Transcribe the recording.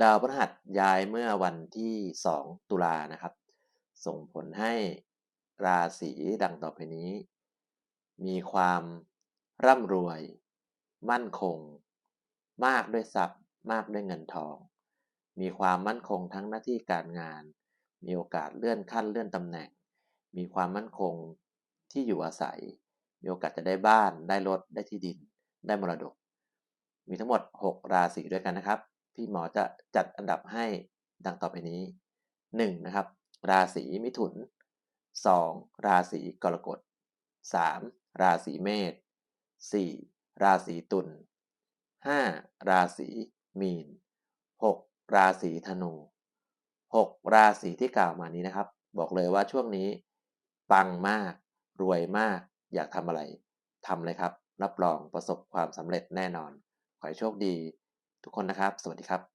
ดาวพฤหัสย้ายเมื่อวันที่ 2 ตุลานะครับ ส่งผลให้ราศีดังต่อไปนี้ มีความร่ำรวย มั่นคง มากด้วยทรัพย์ มากด้วยเงินทอง มีความมั่นคงทั้งหน้าที่การงาน มีโอกาสเลื่อนขั้นเลื่อนตำแหน่ง มีความมั่นคงที่อยู่อาศัย มีโอกาสจะได้บ้าน ได้รถ ได้ที่ดิน ได้มรดก มีทั้งหมด 6 ราศีด้วยกันนะครับ พี่หมอจะจัดอันดับให้ดังต่อไปนี้ 1. นะครับ ราศีมิถุน 2. ราศีกรกฎ 3. ราศีเมษ 4. ราศีตุล 5. ราศีมีน 6. ราศีธนู 6 ราศีที่กล่าวมานี้นะครับ บอกเลยว่าช่วงนี้ ปังมาก รวยมาก อยากทำอะไรทำเลยครับ รับรองประสบความสำเร็จแน่นอน ขอให้โชคดี ทุกคนนะครับ สวัสดีครับ